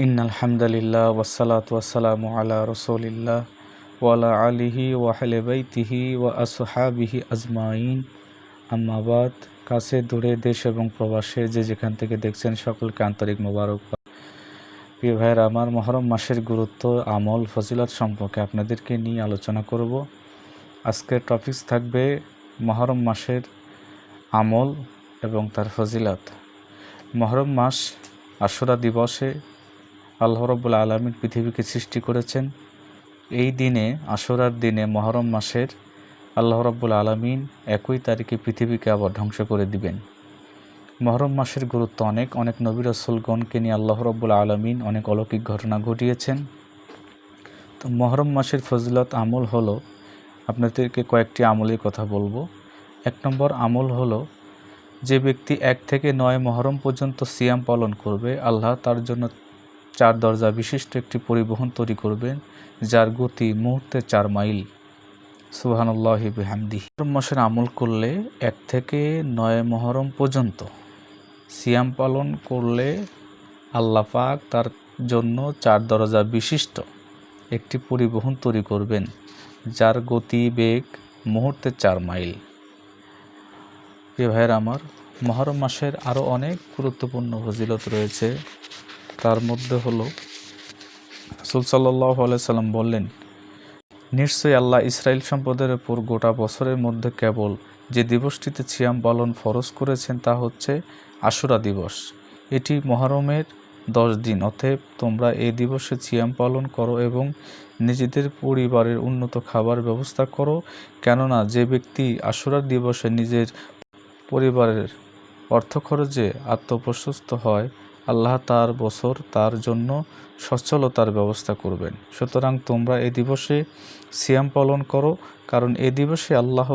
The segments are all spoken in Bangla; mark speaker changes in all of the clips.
Speaker 1: ইন আলহামদুলিল্লাহ ওয়াসালাত ওয়াসালামু আলা রসুলিল্লাহ ওয়ালা আলিহি ওয়াহলে বাইতিহি ওয়া আসহাবিহি আজমাইন। আম্মাবাদ কাছে, দূরে, দেশ এবং প্রবাসে যে যেখান থেকে দেখছেন সকলকে আন্তরিক মোবারক প্রিয় ভাইয়ের, আমার মহরম মাসের গুরুত্ব, আমল, ফজিলত সম্পর্কে আপনাদেরকে নিয়ে আলোচনা করব। আজকের টপিকস থাকবে মহরম মাসের আমল এবং তার ফজিলত। মহরম মাস আশুরা দিবসে আল্লাহ রব্বুল আলমিন পৃথিবীকে সৃষ্টি করেছেন। এই দিনে আশুরার দিনে, মহরম মাসের আল্লাহ রব্বুল আলমিন একই তারিখে পৃথিবীকে আবার ধ্বংস করে দিবেন। মহরম মাসের গুরুত্ব অনেক। অনেক নবী রসুলগণকে নিয়ে আল্লাহ রব্বুল আলমিন অনেক অলৌকিক ঘটনা ঘটিয়েছেন। তো মহরম মাসের ফজিলত আমল হলো, আপনাদেরকে কয়েকটি আমলের কথা বলব। এক নম্বর আমল হলো, যে ব্যক্তি এক থেকে নয় মহরম পর্যন্ত সিয়াম পালন করবে, আল্লাহ তার জন্য চার দরজা বিশিষ্ট একটি পরিবহন তৈরি করবেন, যার গতি মুহূর্তে চার মাইল। সুবাহানুল্লাহ বেহামদি। মাসের আমল করলে এক থেকে নয় মহরম পর্যন্ত সিয়াম পালন করলে আল্লাহ পাক তার জন্য চার দরজা বিশিষ্ট একটি পরিবহন তৈরি করবেন, যার গতি বেগ মুহূর্তে চার মাইল। প্রিয় ভাইয়ের আমার, মহরম মাসের আরও অনেক গুরুত্বপূর্ণ ফজিলত রয়েছে। তার মধ্যে হলো, রসুল সাল্লাহ সাল্লাম বললেন, নিশ্চয়ই আল্লাহ ইসরায়েল সম্পদের উপর গোটা বছরের মধ্যে কেবল যে দিবসটিতে ছিয়াম পালন ফরজ করেছেন তা হচ্ছে আশুরা দিবস। এটি মহরমের দশ দিন, অতএব তোমরা এই দিবসে ছিয়াম পালন করো এবং নিজেদের পরিবারের উন্নত খাবার ব্যবস্থা করো। কেননা যে ব্যক্তি আশুরার দিবসে নিজের পরিবারের অর্থ খরচে আত্মপ্রশস্ত হয় আল্লাহ তার বছর তার জন্য সচ্ছলতার ব্যবস্থা করবেন। সুতরাং তোমরা এ দিবসে সিয়াম পালন করো, কারণ এ দিবসে আল্লাহ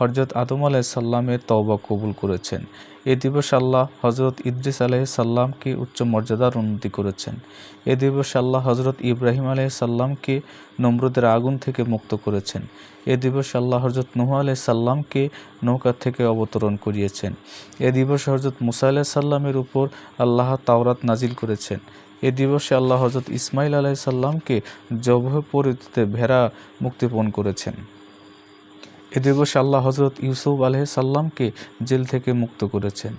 Speaker 1: হজরত আদম আলাইসাল্লামের তওবা কবুল করেছেন। এ দিবস আল্লাহ হজরত ইদ্রিস আলাইসাল্লামকে উচ্চ মর্যাদার উন্নতি করেছেন। এ দিবসে আল্লাহ হজরত ইব্রাহিম আলাইসাল্লামকে নমরুদের আগুন থেকে মুক্ত করেছেন। এ দিবস আল্লাহ হজরত নুহ আলাইসাল্লামকে নৌকা থেকে অবতরণ করিয়েছেন। এ দিবস হজরত মুসা আলাইসাল্লামের উপর আল্লাহ তাওরাত নাজিল করেছেন। এ দিবসে আল্লাহ হজরত ইসমাইল আলাইসাল্লামকে জবহ পরিতে ভেড়া মুক্তিপণ করেছেন। এ দিবসে আল্লাহ হজরত ইউসুফ আলহ সাল্লামকে জেল থেকে মুক্ত করেছেন।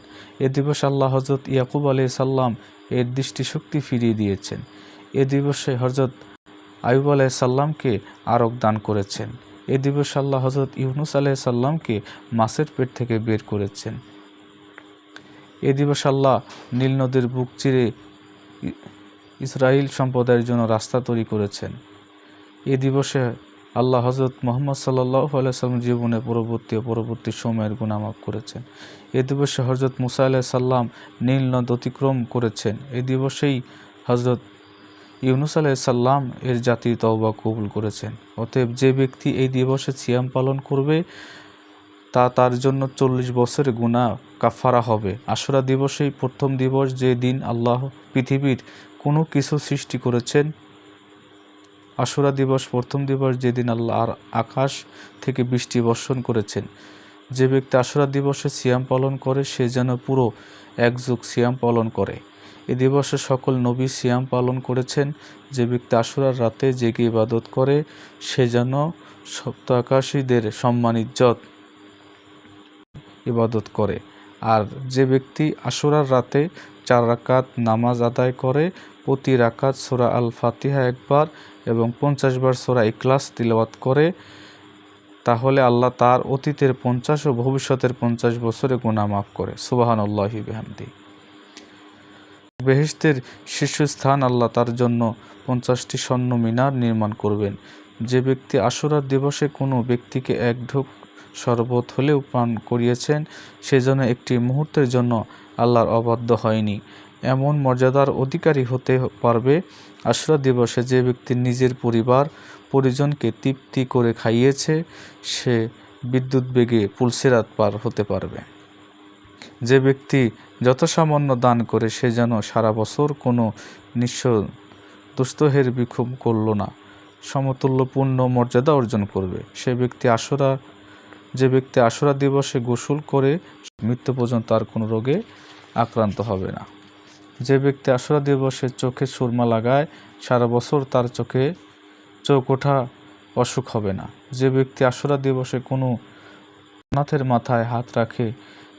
Speaker 1: এ দিবসে আল্লাহ হজরত ইয়াকুব আলহ সাল্লাম এর দৃষ্টিশক্তি ফিরিয়ে দিয়েছেন। এ দিবসে হজরত আয়ুব আলহ সাল্লামকে আরক দান করেছেন। এ দিবসে আল্লাহ হজরত ইউনুস আলহ সাল্লামকে মাছের পেট থেকে বের করেছেন। এ দিবস আল্লাহ নীল নদীর বুক চিরে ইসরায়েল সম্প্রদায়ের জন্য রাস্তা তৈরি করেছেন। এ দিবসে আল্লাহ হজরত মোহাম্মদ সাল্লাহ আলাইসাল্লাম জীবনে পরবর্তী ও পরবর্তী সময়ের গুণামাপ করেছেন। এ দিবসে হজরত মুসা আলাহ সাল্লাম নীল নদ অতিক্রম করেছেন। এ দিবসেই হজরত ইউনুস আলাহ সাল্লাম এর জাতির তওবা কবুল করেছেন। অতএব যে ব্যক্তি এই দিবসে সিয়াম পালন করবে, তা তার জন্য চল্লিশ বছরের গুণা কাফারা হবে। আশুরা দিবসেই প্রথম দিবস যে দিন আল্লাহ পৃথিবীর কোনো কিছু সৃষ্টি করেছেন আশুরা দিবস প্রথম দিবস যেদিন আল্লাহ আকাশ থেকে বৃষ্টি বর্ষণ করেছেন। যে ব্যক্তি আশুরা দিবসে সিয়াম পালন করে, সে যেন পুরো এক যুগ সিয়াম পালন করে। এ দিবসে সকল নবী সিয়াম পালন করেছেন। যে ব্যক্তি আশুরার রাতে জেগে ইবাদত করে, সে যেন সপ্ত আকাশীদের সম্মান, ইজ্জত ইবাদত করে। আর যে ব্যক্তি আশুরার রাতে চার রাকাত নামাজ আদায় করে প্রতি রাকাত সোরা আল ফাতিহা একবার এবং পঞ্চাশ বার সোরা ইকলাস তিলওয়াত করে, তাহলে আল্লাহ তার অতীতের পঞ্চাশ ও ভবিষ্যতের পঞ্চাশ বছরে গুণা মাফ করে। সুবাহান আল্লাহি বেহামদি। বেহেস্তের শীর্ষস্থান আল্লাহ তার জন্য পঞ্চাশটি স্বর্ণ মিনার নির্মাণ করবেন। যে ব্যক্তি আশুরার দিবসে কোনো ব্যক্তিকে এক ঢোক শরবত হলেও পান করিয়েছেন সেজন্য একটি মুহূর্তের জন্য আল্লাহর অবাধ্য হয়নি। এমন মর্যাদার অধিকারী হতে পারবে। আশুরা দিবসে যে ব্যক্তি নিজের পরিবার, পরিজনকে তৃপ্তি করে খাইয়েছে, সে বিদ্যুৎ বেগে পুলসেরাত পার হতে পারবে। যে ব্যক্তি যত সামান্য দান করে, সে যেন সারা বছর কোনো নিঃস্ব দুস্তহের বিক্ষোভ করল না। সমতুল্যপূর্ণ মর্যাদা অর্জন করবে। সে ব্যক্তি আশুরা, যে ব্যক্তি আশুরা দিবসে গোসল করে, মৃত্যু পর্যন্ত আর কোনো রোগে আক্রান্ত হবে না। যে ব্যক্তি আশুরা দিবসে চোখে সুরমা লাগায়, সারা বছর তার চোখে চোখ ওঠা অসুখ হবে না। যে ব্যক্তি আশুরা দিবসে কোনো অনাথের মাথায় হাত রাখে,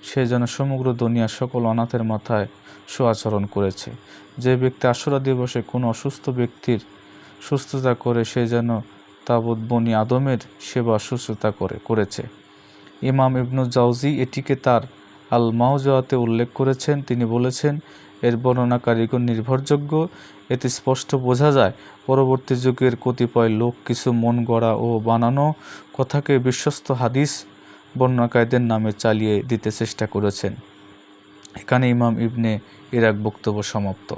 Speaker 1: সে যেন সমগ্র দুনিয়া সকল অনাথের মাথায় সুআচরণ করেছে। যে ব্যক্তি আশুরা দিবসে কোনো অসুস্থ ব্যক্তির সুস্থতা করে, সে যেন তাবৎ বনি আদমের সেবা সুস্থতা করে, করেছে। ইমাম ইবনু জাউজি এটিকে তার আল মাওজাতে উল্লেখ করেছেন। তিনি বলেছেন এর বর্ণনাকারীগণ নির্ভরযোগ্য। এতে স্পষ্ট বোঝা যায়, পরবর্তী যুগের কতিপয় লোক কিছু মন গড়া ও বানানো কথাকে বিশ্বস্ত হাদিস বর্ণনাকারীদের নামে চালিয়ে দিতে চেষ্টা করেছেন। এখানে ইমাম ইবনে ইরাক বক্তব্য সমাপ্ত।